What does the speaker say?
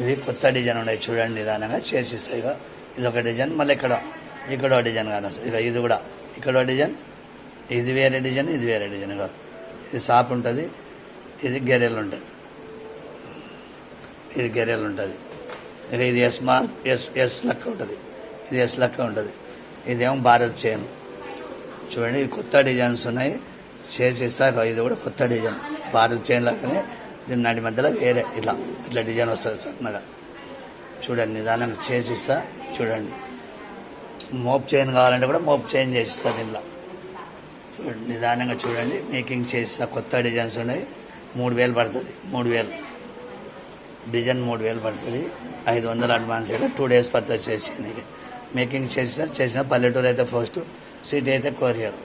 ఇవి కొత్త డిజైన్ ఉన్నాయి చూడండి నిదానంగా చేసిస్తాయి ఇక ఇది ఒక డిజైన్ మళ్ళీ ఇక్కడ ఇక్కడ డిజైన్ కానీ ఇక ఇది కూడా ఇక్కడ డిజైన్ ఇది వేరే డిజైన్ ఇది వేరే డిజైన్. ఇక ఇది సాప్ ఉంటుంది ఇది గెరెలు ఉంటుంది. ఇది గెరెలు ఉంటుంది. ఇక ఇది ఎస్ మా ఎస్ ఎస్ లెక్క ఉంటుంది. ఇది ఎస్ లెక్క ఉంటుంది. ఇదేమో భారత్ చైన్ చూడండి ఇవి కొత్త డిజైన్స్ ఉన్నాయి. చేసిస్తా ఇది కూడా కొత్త డిజైన్. భారత్ చైన్ లెక్కనే దీని నాటి మధ్యలో వేరే ఇలా ఇట్లా డిజైన్ వస్తుంది సన్నగా చూడండి నిదానంగా చేసి ఇస్తా చూడండి. మోప్ చైన్ కావాలంటే కూడా మోప్ చైన్ చేసిస్తా దీనిలో. చూడండి నిదానంగా చూడండి మేకింగ్ చేస్తా కొత్త డిజైన్స్ ఉన్నాయి. మూడు వేలు పడుతుంది మూడు వేలు. డిజైన్ మూడు వేలు పడుతుంది ఐదు వందలు అడ్వాన్స్ అయితే టూ డేస్ పడుతుంది చేసి మేకింగ్ చేసిన చేసిన పల్లెటూరు అయితే ఫస్ట్ సిటీ అయితే కొరియర్.